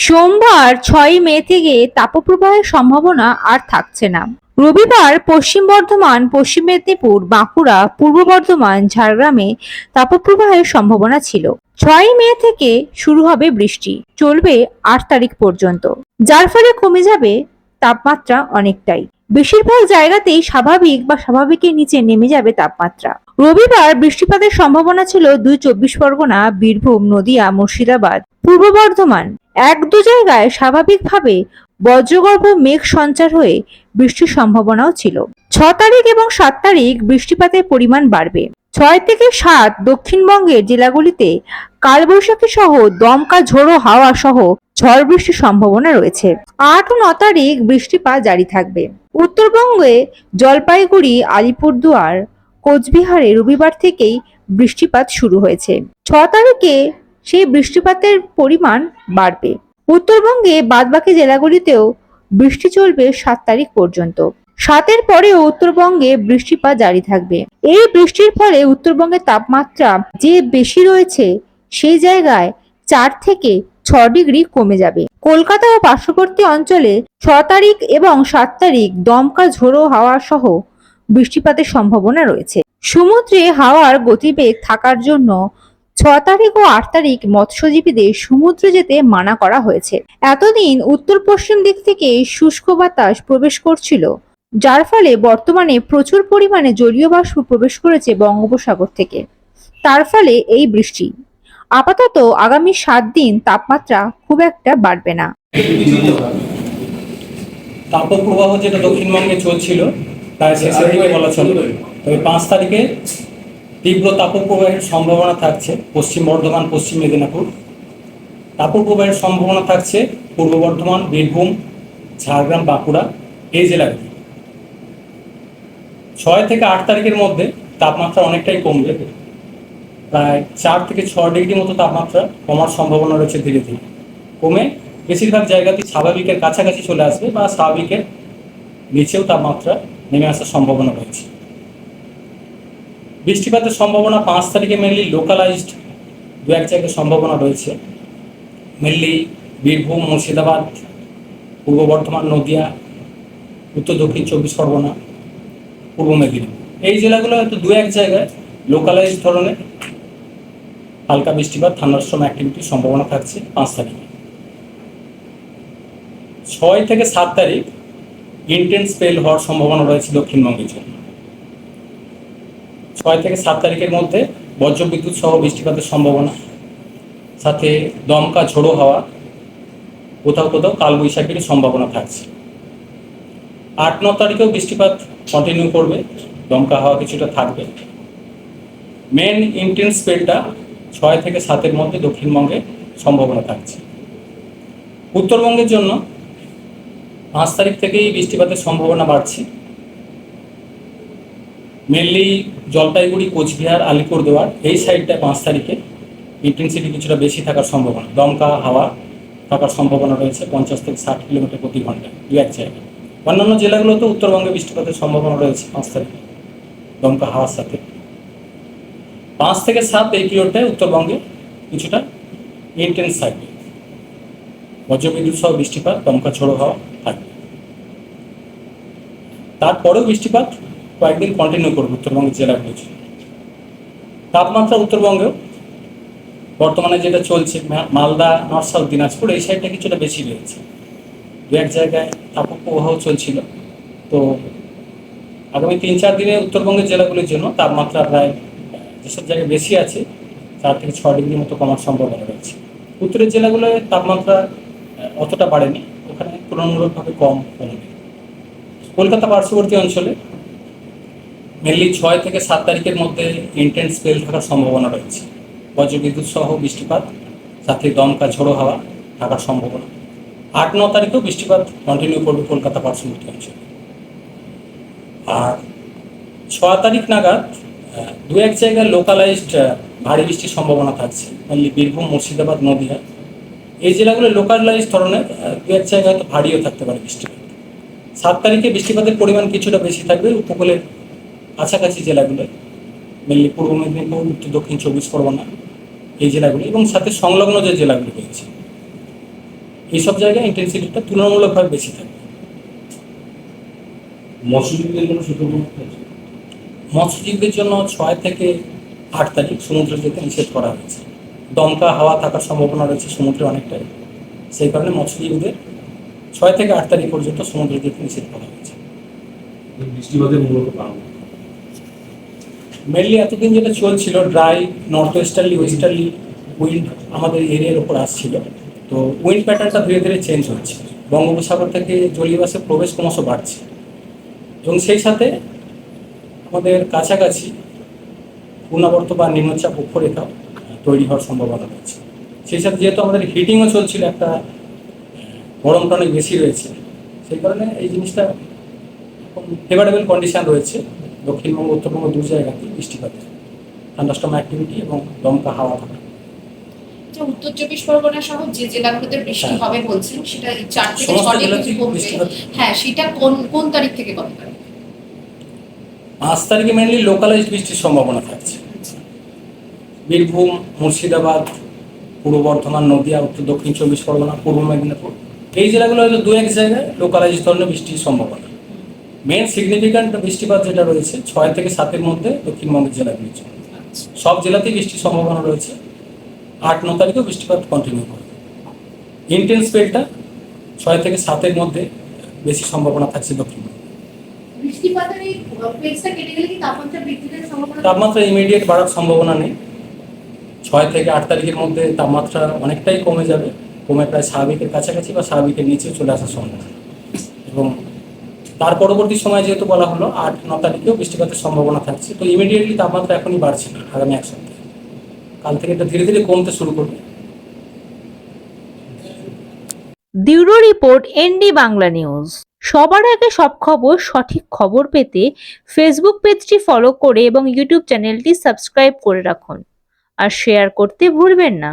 সোমবার ছয় মে থেকে তাপপ্রবাহের সম্ভাবনা আর থাকছে না। রবিবার পশ্চিম বর্ধমান, পশ্চিম মেদিনীপুর, বাঁকুড়া, পূর্ব বর্ধমান, ঝাড়গ্রামে তাপপ্রবাহের সম্ভাবনা ছিল। ছয় মে থেকে শুরু হবে বৃষ্টি। চলবে আট তারিখ পর্যন্ত। যার ফলে কমে যাবে তাপমাত্রা অনেকটাই। বেশিরভাগ জায়গাতেই স্বাভাবিক বা স্বাভাবিকের নিচে নেমে যাবে তাপমাত্রা। রবিবার বৃষ্টিপাতের সম্ভাবনা ছিল দুই চব্বিশ পরগনা, বীরভূম, নদিয়া, মুর্শিদাবাদ, পূর্ব বর্ধমান। এক দু জায়গায় স্বাভাবিকভাবে বজ্রগর্ভ মেঘ সঞ্চার হয়ে বৃষ্টির সম্ভাবনাও ছিল। ছ তারিখ এবং সাত তারিখ বৃষ্টিপাতের পরিমাণ বাড়বে। ছয় থেকে সাত দক্ষিণবঙ্গের জেলাগুলিতে কালবৈশাখী সহ দমকা ঝোড়ো হাওয়া সহ ঝড় বৃষ্টির সম্ভাবনা রয়েছে। আট ও ন তারিখ বৃষ্টিপাত জারি থাকবে। উত্তরবঙ্গে জলপাইগুড়ি, আলিপুরদুয়ার, কোচবিহারে রবিবার থেকেই বৃষ্টিপাত শুরু হয়েছে। ছ তারিখে সেই বৃষ্টিপাতের পরিমাণ বাড়বে। উত্তরবঙ্গে বাদবাকি জেলাগুলিতেও বৃষ্টি চলবে সাত তারিখ পর্যন্ত। সাতের পরেও উত্তরবঙ্গে বৃষ্টিপাত জারি থাকবে। এই বৃষ্টির ফলে উত্তরবঙ্গের তাপমাত্রা যে বেশি রয়েছে, সেই জায়গায় চার থেকে ছ ডিগ্রি কমে যাবে। কলকাতা ও পার্শ্ববর্তী অঞ্চলে ছ তারিখ এবং সাত তারিখ দমকা ঝোড়ো হাওয়া সহ বৃষ্টিপাতের সম্ভাবনা রয়েছে। সমুদ্রে হাওয়ার গতিবেগ থাকার জন্য ছ তারিখ ও আট তারিখ মৎস্যজীবীদের সমুদ্রে যেতে মানা করা হয়েছে। এতদিন উত্তর পশ্চিম দিক থেকে শুষ্ক বাতাস প্রবেশ করছিল, যার ফলে বর্তমানে প্রচুর পরিমাণে জলীয় বাষ্প প্রবেশ করেছে বঙ্গোপসাগর থেকে। তার ফলে এই বৃষ্টি। আপাতত আগামী সাত দিন তাপমাত্রা খুব একটা বাড়বে না। তাপপ্রবাহ যেটা দক্ষিণবঙ্গে চলছিল প্রায় শেষের দিকে বলা চলে। তবে পাঁচ তারিখে তীব্র তাপপ্রবাহের সম্ভাবনা থাকছে পশ্চিম বর্ধমান, পশ্চিম মেদিনীপুর। তাপপ্রবাহের সম্ভাবনা থাকছে পূর্ব বর্ধমান, বীরভূম, ঝাড়গ্রাম, বাঁকুড়া এই জেলাগুলি। ছয় থেকে আট তারিখের মধ্যে তাপমাত্রা অনেকটাই কমবে। প্রায় চার থেকে ছ ডিগ্রি মতো তাপমাত্রা কমার সম্ভাবনা রয়েছে ধীরে ধীরে। কমে বেশিরভাগ জায়গাতেই স্বাভাবিকের কাছাকাছি চলে আসবে বা স্বাভাবিকের নিচেও তাপমাত্রা নেমে আসার সম্ভাবনা রয়েছে। বৃষ্টিপাতের সম্ভাবনা পাঁচ তারিখে মেনলি লোকালাইজড দু এক জায়গায় সম্ভাবনা রয়েছে। মেনলি বীরভূম, মুর্শিদাবাদ, পূর্ব বর্ধমান, নদিয়া, উত্তর দক্ষিণ চব্বিশ পরগনা, পূর্ব মেদিনীপুর। এই জেলাগুলো হয়তো দু এক জায়গায় লোকালাইজ ধরনের হালকা বৃষ্টিপাত থান্ডারস্টর্ম অ্যাক্টিভিটির সম্ভাবনা থাকছে পাঁচ তারিখে। ছয় থেকে সাত তারিখ ইন্টেন্স স্পেল হওয়ার সম্ভাবনা রয়েছে দক্ষিণবঙ্গের জন্য। ছয় থেকে সাত তারিখের মধ্যে বজ্রবিদ্যুৎ সহ বৃষ্টিপাতের সম্ভাবনা। সাথে দমকা ঝোড়ো হাওয়া, কোথাও কোথাও কালবৈশাখীর সম্ভাবনা থাকছে। আট, ন তারিখেও বৃষ্টিপাত কন্টিনিউ করবে, দমকা হাওয়া কিছুটা থাকবে। মেন ইন্টেন্স স্পেলটা ছয় থেকে সাতের মধ্যে দক্ষিণবঙ্গে সম্ভাবনা থাকছে। উত্তরবঙ্গের জন্য পাঁচ তারিখ থেকেই বৃষ্টিপাতের সম্ভাবনা বাড়ছে। মেনলি জলপাইগুড়ি, কোচবিহার আলিপুরদুয়ার এই সাইডটা পাঁচ তারিখে ইন্টেন্সিটি কিছুটা বেশি থাকার সম্ভাবনা। দমকা, হাওয়া থাকার সম্ভাবনা রয়েছে পঞ্চাশ থেকে ষাট কিলোমিটার প্রতি ঘণ্টা, দু এক জায়গায়। অন্যান্য জেলাগুলোতে উত্তরবঙ্গে বৃষ্টিপাতের সম্ভাবনা রয়েছে পাঁচ তারিখে, দমকা, হাওয়ার সাথে। পাঁচ থেকে সাত এই পিরিয়ডটায় উত্তরবঙ্গে কিছুটা ইন্টেন্স থাকবে। বজ্রবিদ্যুৎ সহ বৃষ্টিপাত, দমকা, ঝোড়ো হওয়া থাকবে। তারপরেও বৃষ্টিপাত কয়েকদিন কন্টিনিউ করবে উত্তরবঙ্গের জেলাগুলোতে তাপমাত্রা উত্তরবঙ্গেও বর্তমানে যেটা চলছে মালদা নর্থ দিনাজপুর, এই সাইডটা কিছুটা বেশি রয়েছে। দু এক জায়গায় তাপপ্রবাহ চলছিল। তো আগামী তিন চার দিনে উত্তরবঙ্গের জেলাগুলির জন্য তাপমাত্রা প্রায় যেসব জায়গায় বেশি আছে, চার থেকে ছ ডিগ্রি মতো কমার সম্ভাবনা রয়েছে। উত্তরের জেলাগুলোয় তাপমাত্রা অতটা বাড়েনি। ওখানে তুলনামূলকভাবে কম কমবে। কলকাতা পার্শ্ববর্তী অঞ্চলে মেনলি ছয় থেকে সাত তারিখের মধ্যে ইন্টেন্স স্পেল থাকার সম্ভাবনা রয়েছে। বজ্রবিদ্যুৎ সহ বৃষ্টিপাত, সাথে দমকা ঝোড়ো হাওয়া থাকার সম্ভাবনা। আট ন তারিখেও বৃষ্টিপাত কন্টিনিউ করবে কলকাতা পার্শ্ববর্তী অঞ্চলে। আর ছ তারিখ নাগাদ দু এক জায়গায় লোকালাইজড ভারী বৃষ্টির সম্ভাবনা থাকছে। মেনলি বীরভূম, মুর্শিদাবাদ, নদীয়া। এই জেলাগুলো লোকালাইজ ধরনের দু এক জায়গায় হয়তো ভারীও থাকতে পারে বৃষ্টিপাত। সাত তারিখে বৃষ্টিপাতের পরিমাণ কিছুটা বেশি থাকবে। উপকূলের কাছাকাছি জেলাগুলোয় মেনলি পূর্ব মেদিনীপুর উত্তর দক্ষিণ চব্বিশ পরগনা এই জেলাগুলো এবং সাথে সংলগ্ন যে জেলাগুলি রয়েছে এইসব জায়গায় ইন্টেন্সিটিটা তুলনামূলকভাবে বেশি থাকে। মৎস্যজীবীদের জন্য মৎস্যজীবীদের জন্য ছয় থেকে আট তারিখ সমুদ্রে যেতে নিষেধ করা হয়েছে। দমকা হাওয়া থাকার সম্ভাবনা রয়েছে সমুদ্রে অনেকটাই। সেই কারণে মৎস্যজীবীদের ছয় থেকে আট তারিখ পর্যন্ত সমুদ্রে যেতে নিষেধ করা হয়েছে। বৃষ্টিপাতের মূলত কারণ? মেনলি এতদিন যেটা চলছিল dry north westerly westerly wind আমাদের এরিয়ার ওপর আসছিল। তো উইন্ড প্যাটার্নটা ধীরে ধীরে চেঞ্জ হচ্ছে। বঙ্গোপসাগর থেকে জলীয় বাষ্পের প্রবেশ ক্রমশ বাড়ছে। এবং সেই সাথে আমাদের কাছাকাছি পূর্ণাবর্ত বা নিম্নচাপ অক্ষরেখা তৈরি হওয়ার সম্ভাবনা রয়েছে। সেই সাথে যেহেতু আমাদের হিটিংও চলছিল, একটা গরমটা অনেক বেশি রয়েছে। সেই কারণে এই জিনিসটা ফেভারেবল কন্ডিশন রয়েছে। দক্ষিণবঙ্গ উত্তরবঙ্গ দু জায়গাতে বৃষ্টিপাতের থান্ডাস্টম অ্যাক্টিভিটি এবং দমকা হাওয়া থাকা উত্তর চব্বিশ পরগনা সহ যে জেলাগুলোতে বৃষ্টি হ্যাঁ। হবে বলছেন সেটা চার থেকে বৃষ্টিপাত হ্যাঁ সেটা কোন কোন তারিখ থেকে কত তারিখ পাঁচ তারিখে মেনলি লোকালাইজড বৃষ্টির সম্ভাবনা থাকছে। বীরভূম মুর্শিদাবাদ পূর্ব বর্ধমান নদিয়া উত্তর দক্ষিণ চব্বিশ পরগনা পূর্ব মেদিনীপুর। এই জেলাগুলো হয়তো দু এক জায়গায় লোকালাইজ ধরনের বৃষ্টির সম্ভাবনা। মেন সিগনিফিক্যান্ট বৃষ্টিপাত যেটা রয়েছে ছয় থেকে সাতের মধ্যে দক্ষিণবঙ্গের জেলাগুলির জন্য সব জেলাতেই বৃষ্টির সম্ভাবনা রয়েছে। আট ন তারিখেও বৃষ্টিপাত কন্টিনিউ করবে ইন্টেন্স স্পেলটা ছয় থেকে সাতের মধ্যে বেশি সম্ভাবনা থাকছে দক্ষিণবঙ্গে। তাপমাত্রা ইমিডিয়েট বাড়ার সম্ভাবনা নেই। ছয় থেকে আট তারিখের মধ্যে তাপমাত্রা অনেকটাই কমে যাবে। কমে প্রায় স্বাভাবিকের কাছাকাছি বা স্বাভাবিকের নিচে চলে আসার সম্ভাবনা। এবং তার পরবর্তী সময় যেহেতু বলা হলো, আট, ন তারিখেও বৃষ্টিপাতের সম্ভাবনা থাকছে, তো ইমিডিয়েটলি তাপমাত্রা এখনই বাড়ছে না, আগামী এক সপ্তাহে। কাল থেকে এটা ধীরে ধীরে কমতে শুরু করবে। Bureau report, ND Bangla news. সবার আগে সব খবর, সঠিক খবর পেতে ফেসবুক পেজটি ফলো করে এবং ইউটিউব চ্যানেলটি সাবস্ক্রাইব করে রাখুন। আর শেয়ার করতে ভুলবেন না।